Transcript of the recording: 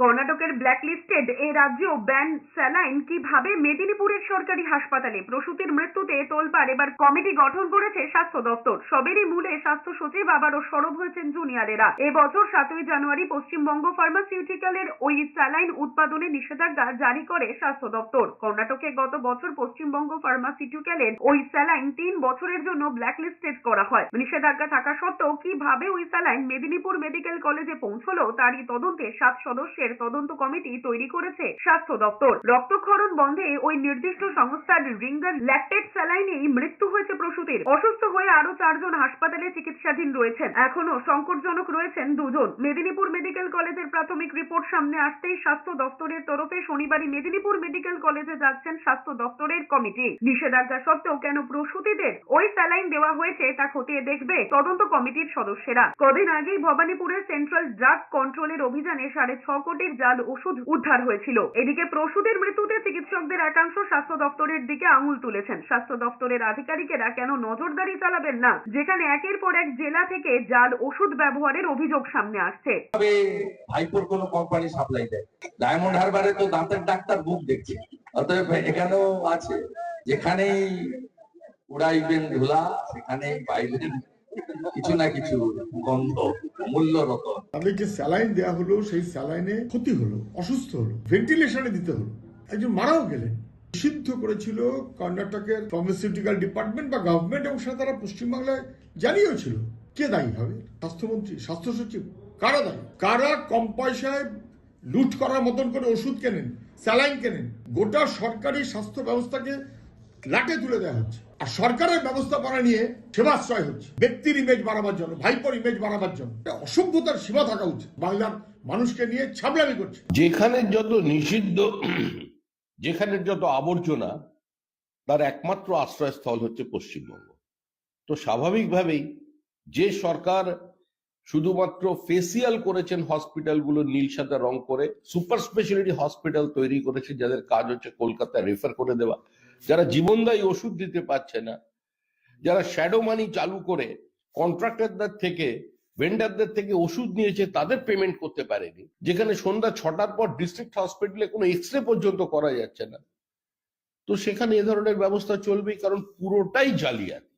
কর্ণাটকের ব্ল্যাকলিস্টেড এ রাজ্যেও ban saline কীভাবে মেদিনীপুরের সরকারি হাসপাতালে? প্রসূতির মৃত্যুতে তোলপাড়, এবার কমিটি গঠন করেছে স্বাস্থ্য দপ্তর। সবেরই মূলে স্বাস্থ্য সচিব আবারও সরব হয়েছেন জুনিয়রেরা। এবছর সাতই জানুয়ারি পশ্চিমবঙ্গ ফার্মাসিউটিক্যালের ওই স্যালাইন উৎপাদনে নিষেধাজ্ঞা জারি করে স্বাস্থ্য দপ্তর। কর্ণাটকে গত বছর পশ্চিমবঙ্গ ফার্মাসিউটিক্যালের ওই স্যালাইন তিন বছরের জন্য ব্ল্যাকলিস্টেড করা হয়। নিষেধাজ্ঞা থাকা সত্ত্বেও কীভাবে ওই স্যালাইন মেদিনীপুর মেডিকেল কলেজে পৌঁছলো, তারই তদন্তে সাত সদস্যের তদন্ত কমিটি তৈরি করেছে স্বাস্থ্য দপ্তর। রক্তক্ষরণ বন্ধে ওই নির্দিষ্ট সংস্থার রিঙ্গার ল্যাকটেড স্যালাইনেই মৃত্যু হয়েছে প্রসূতির। অসুস্থ হয়ে আরও চারজন হাসপাতালে চিকিৎসাধীন রয়েছেন। এখনও সংকটজনক রয়েছেন দুজন। মেদিনীপুর মেডিকেল কলেজের প্রাথমিক রিপোর্ট সামনে আসতেই স্বাস্থ্য দপ্তরের তরফে শনিবারই মেদিনীপুর মেডিকেল কলেজে যাচ্ছেন স্বাস্থ্য দপ্তরের কমিটি। নিষেধাজ্ঞা সত্ত্বেও কেন প্রসূতিদের ওই স্যালাইন দেওয়া হয়েছে তা খতিয়ে দেখবে তদন্ত কমিটির সদস্যরা। কদিন আগেই ভবানীপুরের সেন্ট্রাল ড্রাগ কন্ট্রোলের অভিযানে সাড়ে ছ কোটির জাল ওষুধ উদ্ধার হয়েছিল। এদিকে প্রসূতির মৃত্যুতে চিকিৎসকদের একাংশ স্বাস্থ্য দপ্তরের দিকে আঙুল তুলেছেন। স্বাস্থ্য দপ্তরের আধিকারিকেরা কেন নজরদারি চালাবেন না? যেখানে একের পর এক জেলা থেকে জাল ওষুধ ব্যবহারের অভিযোগ সামনে আসছে। ভাইপোর কোন কোম্পানি সাপ্লাই দেয়? ডায়মন্ড হারবারে তো দাঁতের ডাক্তার বুক দেখছে। অতএব এখানেও আছে, যেখানেই উড়াইবেন ধুলা, সেখানেই পাইবেন কিছু না কিছু গন্ধ। মূল্য রতন স্যালাইন দেওয়া হলো, সেই স্যালাইনে ক্ষতি হলো, অসুস্থ হলো, ভেন্টিলেশনে দিতে হলো। একজন মারাও গেলেন। নিষিদ্ধ করেছিল কর্ণাটকের ফার্মাসিউটিক্যাল ডিপার্টমেন্ট বা গভর্নমেন্ট এবং সেটা তারা পশ্চিমবাংলায় জানিয়েও ছিল কে দায়ী হবে? স্বাস্থ্যমন্ত্রী, স্বাস্থ্য সচিব। কারা দায়ী? কারা কম পয়সায় লুট করার মতন করে ওষুধ কেনেন, স্যালাইন কেনেন? গোটা সরকারি স্বাস্থ্য ব্যবস্থাকে লাটে তুলে দেওয়া হচ্ছে। আর সরকারের ব্যবস্থাপনা নিয়ে সেবাশ্রয় হচ্ছে। ব্যক্তির ইমেজ বাড়াবার জন্য, ভাইপোর ইমেজ বাড়াবার জন্য। অসভ্যতার সীমা থাকা উচিত। বাংলার মানুষকে নিয়ে ছাবলামি করছে। যেখানে যত নিষিদ্ধ, যেখানে যত আবর্জনা, তার একমাত্র আশ্রয়স্থল হচ্ছে পশ্চিমবঙ্গ। তো স্বাভাবিকভাবেই যে সরকার শুধুমাত্র ফেসিয়াল করেছেন হসপিটালগুলো নীল, সাদা রং করে সুপার স্পেশালিটি হসপিটাল তৈরি করেছে, যাদের কাজ হচ্ছে কলকাতায় রেফার করে দেওয়া। যারা জীবনদায়ী ওষুধ দিতে পারছে না, যারা শ্যাডো মানি চালু করে কন্ট্রাক্টরদের থেকে ভেন্ডারদের থেকে ওষুধ নিয়েছে, তাদের পেমেন্ট করতে পারেনি। যেখানে সন্ধ্যা ছটার পর ডিস্ট্রিক্ট হসপিটালে কোনো এক্স রে পর্যন্ত করা যাচ্ছে না। তো সেখানে এ ধরনের ব্যবস্থা চলবেই, কারণ পুরোটাই জালিয়াতি।